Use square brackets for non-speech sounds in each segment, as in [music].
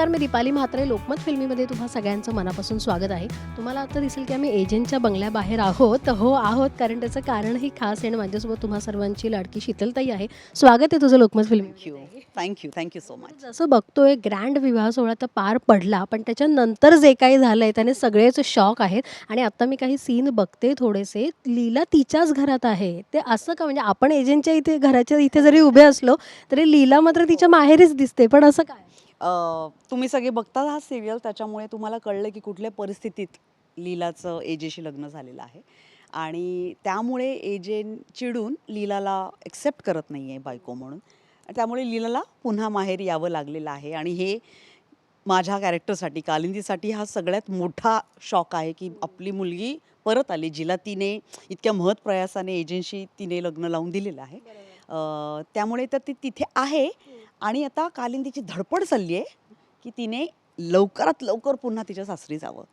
नमस्कार मी दीपाली म्हात्रे. लोकमत फिल्मीमध्ये तुम्हा सगळ्यांचं मनापासून स्वागत आहे. तुम्हाला आता दिसेल की आम्ही एजंटच्या बंगल्याबाहेर आहोत. हो आहोत कारण त्याचं कारणही खास आहे आणि माझ्यासोबत तुम्हा सर्वांची लाडकी शीतलताई आहे. स्वागत आहे तुझं Lokmat Filmy thank you thank you thank you so much जसं बघतोय ग्रँड विवाह सोहळा तर पार पडला पण त्याच्यानंतर जे काही झालंय त्याने सगळेच शॉक आहेत. आणि आता मी काही सीन बघते थोडेसे. लीला तिच्याच घरात आहे. ते असं का म्हणजे आपण एजंटच्या इथे घराच्या इथे जरी उभे असलो तरी लीला मात्र तिच्या माहेरीच दिसते पण असं काय? तुम्ही सगळे बघता हा सिरियल त्याच्यामुळे तुम्हाला कळलं की कुठल्या परिस्थितीत लीलाचं एजेशी लग्न झालेलं आहे. आणि त्यामुळे एजे चिडून लीलाला एक्सेप्ट करत नाही आहे बायको म्हणून. त्यामुळे लीलाला पुन्हा माहेर यावं लागलेलं आहे. आणि हे माझ्या कॅरेक्टरसाठी कालिंदीसाठी हा सगळ्यात मोठा शॉक आहे की आपली मुलगी परत आली जिला तिने इतक्या महत् प्रयासाने एजन्सी तिने लग्न लावून दिलेलं आहे. त्यामुळे तर ती तिथे आहे. आणि आता कालिंदीची धडपड चालली आहे की तिने लवकरात लवकर पुन्हा तिच्या सासरी जावं.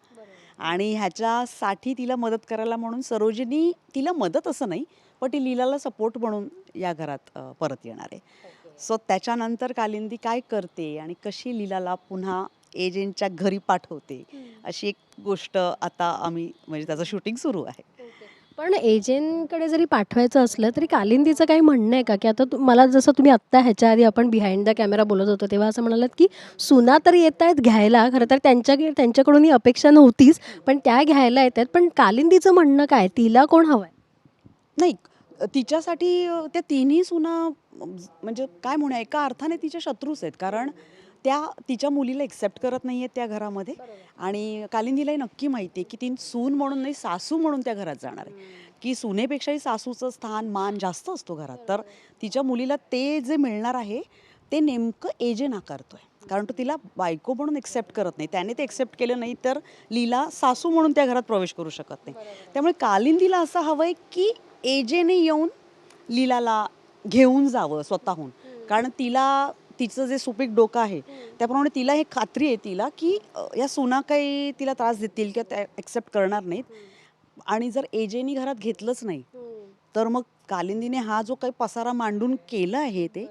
आणि ह्याच्यासाठी तिला मदत करायला म्हणून सरोजिनी तिला मदत असं नाही पण ती लीलाला सपोर्ट म्हणून या घरात परत येणार आहे. सो त्याच्यानंतर कालिंदी काय करते आणि कशी लीलाला पुन्हा एजंटच्या घरी पाठवते अशी एक गोष्ट आता आम्ही म्हणजे त्याचं शूटिंग सुरू आहे. पण एजंटकडे जरी पाठवायचं असलं तरी कालिंदीचं काही म्हणणं आहे का? की आता तु- मला जसं तुम्ही आत्ता ह्याच्या आधी आपण बिहाइंड द कॅमेरा बोलत होतो तेव्हा असं म्हणालात की सुना तर येत आहेत घ्यायला खरं तर त्यांच्या त्यांच्याकडून ही अपेक्षा नव्हतीच पण त्या घ्यायला येत आहेत. पण कालिंदीचं म्हणणं काय तिला कोण हवं आहे नाही तिच्यासाठी त्या तिन्ही सुना म्हणजे काय म्हणूया एका अर्थाने तिच्या शत्रूच आहेत. कारण त्या तिच्या मुलीला एक्सेप्ट करत नाही आहेत त्या घरामध्ये. आणि कालिंदीलाही नक्की माहिती आहे की ती सून म्हणून नाही सासू म्हणून त्या घरात जाणार आहे. की सुनेपेक्षाही सासूचं स्थान मान जास्त असतो घरात. तर तिच्या मुलीला ते जे मिळणार आहे ते नेमकं एजे नाकारतोय. कारण तो तिला बायको म्हणून एक्सेप्ट करत नाही. त्याने ते एक्सेप्ट केलं नाही तर लीला सासू म्हणून त्या घरात प्रवेश करू शकत नाही. त्यामुळे कालिंदीला असं हवंय की एजेने येऊन लीलाला घेऊन जावं स्वतःहून. कारण तिला तिचं जे सुपीक डोकं आहे त्याप्रमाणे तिला हे खात्री आहे तिला की या सुना काही तिला त्रास देतील किंवा त्या एक्सेप्ट करणार नाहीत. आणि जर एजेनी घरात घेतलंच नाही तर मग कालिंदीने हा जो काही पसारा मांडून केला आहे ते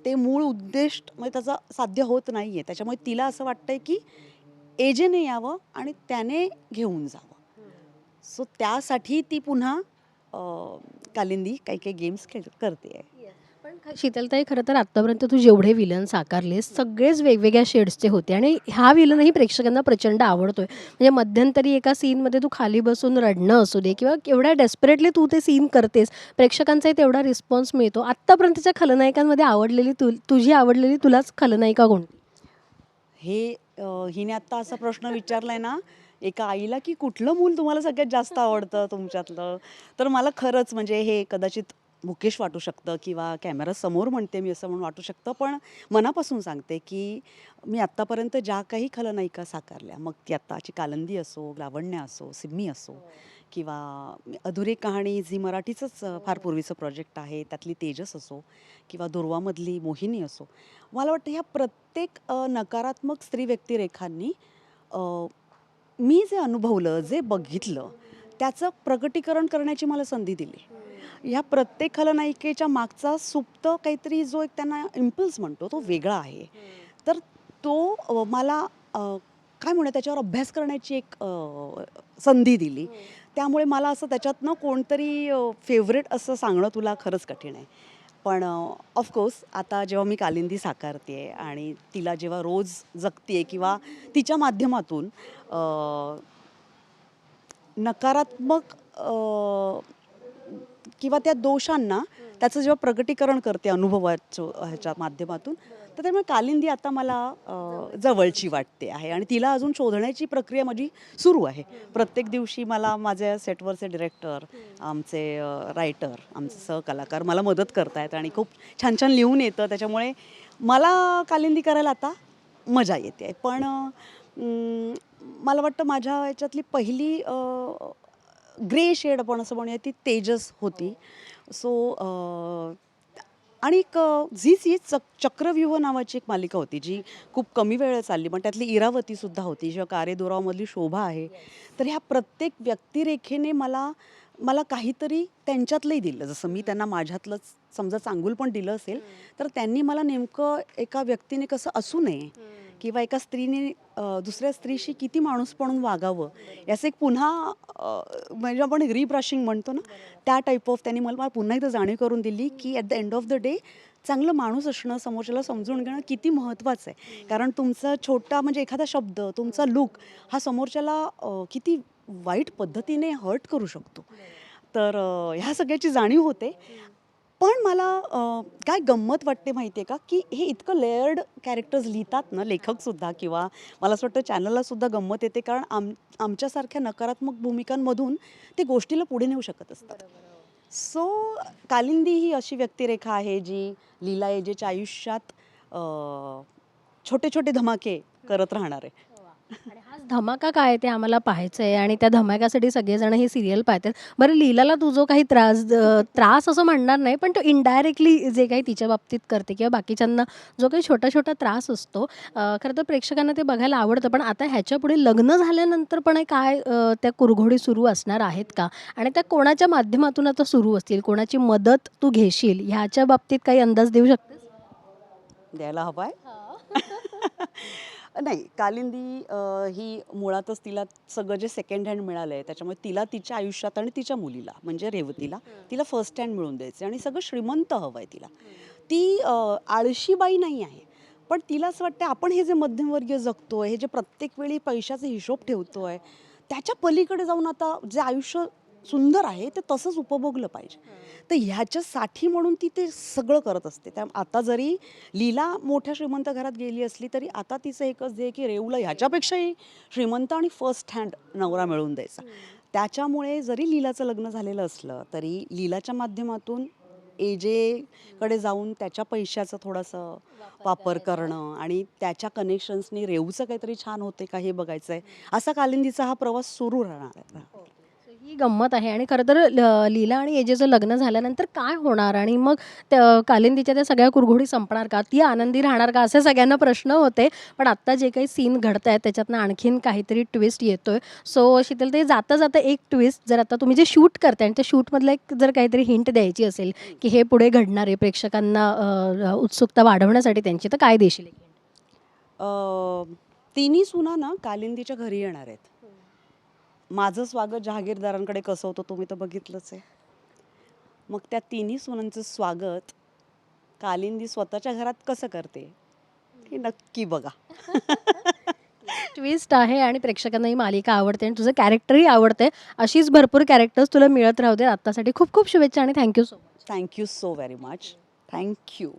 ते मूळ उद्देश म्हणजे त्याचा साध्य होत नाही आहे त्याच्यामुळे तिला असं वाटतंय की एजेने यावं आणि त्याने घेऊन जावं. सो त्यासाठी ती पुन्हा कालिंदी काही काही गेम्स खेळ करते आहे. पण शीतलताई खरं तर आत्तापर्यंत तू जेवढे विलन साकारले सगळेच वेगवेगळ्या शेड्सचे होते आणि हा विलनही प्रेक्षकांना प्रचंड आवडतोय. म्हणजे मध्यंतरी एका सीनमध्ये तू खाली बसून रडणं असू दे किंवा एवढ्या डेस्परेटली तू ते सीन करतेस प्रेक्षकांचाही तेवढा रिस्पॉन्स मिळतो. आत्तापर्यंतच्या खलनायकांमध्ये आवडलेली तु तुझी आवडलेली तुलाच खलनायिका कोणती? हे हिने आत्ता असा प्रश्न विचारलाय ना एका आईला की कुठलं मूल तुम्हाला सगळ्यात जास्त आवडतं तुमच्यातलं? तर मला खरंच म्हणजे हे कदाचित मुकेश वाटू शकतं किंवा कॅमेरा समोर म्हणते मी असं म्हणून वाटू शकतं. पण मनापासून सांगते की मी आत्तापर्यंत ज्या काही खलनायिका साकारल्या मग ती आत्ताची कालंदी असो लावण्य असो सिम्मी असो किंवा अधुरी कहाणी जी मराठीचंच फार पूर्वीचं प्रोजेक्ट आहे त्यातली तेजस असो किंवा दुर्वामधली मोहिनी असो मला वाटतं ह्या प्रत्येक नकारात्मक स्त्री व्यक्तिरेखांनी मी जे अनुभवलं जे बघितलं त्याचं प्रकटीकरण करण्याची मला संधी दिली. ह्या प्रत्येक खलनायिकेच्या मागचा सुप्त काहीतरी जो एक त्यांना इम्पल्स म्हणतो तो वेगळा आहे. तर तो मला काय म्हणूया त्याच्यावर अभ्यास करण्याची एक संधी दिली. त्यामुळे मला असं त्याच्यातनं कोणतरी फेवरेट असं सांगणं तुला खरंच कठीण आहे. पण ऑफकोर्स आता जेव्हा मी कालिंदी साकारते आणि तिला जेव्हा रोज जगते किंवा तिच्या माध्यमातून नकारात्मक किंवा त्या दोषांना त्याचं जेव्हा प्रकटीकरण करते अनुभवाचं ह्याच्या माध्यमातून तर त्यामुळे कालिंदी आता मला जवळची वाटते आहे आणि तिला अजून शोधण्याची प्रक्रिया माझी सुरू आहे. प्रत्येक दिवशी मला माझ्या सेटवरचे डिरेक्टर आमचे रायटर आमचे सहकलाकार मला मदत करतायत आणि खूप छान छान लिहून येतं. त्याच्यामुळे मला कालिंदी करायला आता मजा येते. पण मला वाटतं माझ्या याच्यातली पहिली ग्रे शेड आपण असं म्हणूया ती तेजस होती. सो आणि एक अ, झी सी चक चक्रव्यूह नावाची एक मालिका होती जी खूप कमी वेळ चालली पण त्यातली इरावतीसुद्धा होती जेव्हा कारेदोरावमधली शोभा आहे. तर ह्या प्रत्येक व्यक्तिरेखेने मला मला काहीतरी त्यांच्यातलंही दिलं. जसं मी त्यांना माझ्यातलंच समजा चांगुल पण दिलं असेल तर त्यांनी मला नेमकं एका व्यक्तीने कसं असू नये किंवा एका स्त्रीने दुसऱ्या स्त्रीशी किती माणूस म्हणून वागावं याचं एक पुन्हा म्हणजे आपण रिब्रशिंग म्हणतो ना त्या टाईप ऑफ त्यांनी मला पुन्हा एकदा जाणीव करून दिली की at the end of the day चांगलं माणूस असणं समोरच्याला समजून घेणं किती महत्त्वाचं आहे. कारण तुमचा छोटा म्हणजे एखादा शब्द तुमचा लुक हा समोरच्याला किती वाईट पद्धतीने हर्ट करू शकतो. तर ह्या सगळ्याची जाणीव होते. पण मला काय गंमत वाटते माहिती आहे का? की हे इतकं लेअर्ड कॅरेक्टर्स लिहितात ना लेखकसुद्धा किंवा मला असं वाटतं चॅनललासुद्धा गंमत येते कारण आम आमच्यासारख्या नकारात्मक भूमिकांमधून ते गोष्टीला पुढे नेऊ शकत असतात. सो कालिंदी ही अशी व्यक्तिरेखा आहे जी लीला एजेच्या आयुष्यात छोटे छोटे धमाके करत राहणार. आहे हाच धमाका काय आहे ते आम्हाला पाहायचं आहे. आणि त्या धमाक्यासाठी सगळेजण ही सिरियल पाहतात. बरं लीलाला तू जो काही त्रास त्रास असं म्हणणार नाही पण तो इनडायरेक्टली जे काही तिच्या बाबतीत करते किंवा बाकीच्यांना जो काही छोटा छोटा त्रास असतो अ, खरं तर प्रेक्षकांना ते बघायला आवडतं. पण आता ह्याच्या पुढे लग्न झाल्यानंतर पण हे काय अ, त्या कुरघोडी सुरू असणार आहेत का? आणि त्या कोणाच्या माध्यमातून आता सुरू असतील? कोणाची मदत तू घेशील? ह्याच्या बाबतीत काही अंदाज देऊ शकतेस? द्यायला हवा आहे. [laughs] नाही कालिंदी ही मुळातच तिला सगळं जे सेकंड हँड मिळालं आहे त्याच्यामुळे तिला तिच्या आयुष्यात आणि तिच्या मुलीला म्हणजे रेवतीला तिला फर्स्ट हँड मिळून द्यायचं आणि सगळं श्रीमंत हवं आहे तिला ती आळशीबाई नाही आहे पण तिला असं वाटतं आपण हे जे मध्यमवर्गीय जगतोय हे जे प्रत्येक वेळी पैशाचे हिशोब ठेवतोय त्याच्या पलीकडे जाऊन आता जे आयुष्य सुंदर आहे ते तसंच उपभोगलं पाहिजे. तर ह्याच्यासाठी म्हणून ती ते सगळं करत असते. त्या आता जरी लीला मोठ्या श्रीमंत घरात गेली असली तरी आता तिचं एकच ध्येय की रेवला ह्याच्यापेक्षाही श्रीमंत आणि फर्स्ट हँड नवरा मिळवून द्यायचा. त्याच्यामुळे जरी लीलाचं लग्न झालेलं असलं तरी लीलाच्या माध्यमातून एजेकडे जाऊन त्याच्या पैशाचं थोडंसं वापर करणं आणि त्याच्या कनेक्शन्सनी रेवचं काहीतरी छान होते का हे बघायचं आहे असा कालिंदीचा हा प्रवास सुरू राहणार आहे. ही गंमत आहे. आणि खरं तर ल- लीला आणि एजेचं लग्न झाल्यानंतर काय होणार? आणि मग त्या कालिंदीच्या त्या सगळ्या कुरघोडी संपणार का? ती आनंदी राहणार का? असे सगळ्यांना प्रश्न होते. पण आत्ता जे काही सीन घडत आहेत त्याच्यातनं आणखीन काहीतरी ट्विस्ट येतोय. सो शीतल ते जाता जाता एक ट्विस्ट जर आता तुम्ही जे शूट करताय आणि त्या शूटमधलं एक जर काहीतरी हिंट द्यायची असेल की हे पुढे घडणार आहे प्रेक्षकांना अ, उत्सुकता वाढवण्यासाठी त्यांची तर काय देशील एक hint? अं, तिन्ही सुना ना कालिंदीच्या घरी येणार आहेत. माझं स्वागत जहागीरदारांकडे कसं होतं तुम्ही तर बघितलंच आहे. मग त्या तिन्ही सुनांचं स्वागत कालिंदी स्वतःच्या घरात कसं करते हे नक्की बघा. [laughs] ट्विस्ट आहे आणि प्रेक्षकांना ही मालिका आवडते आणि तुझं कॅरेक्टरही आवडते. अशीच भरपूर कॅरेक्टर्स तुला मिळत राहू दे आत्तासाठी खूप खूप शुभेच्छा आणि thank you so much thank you so very much thank you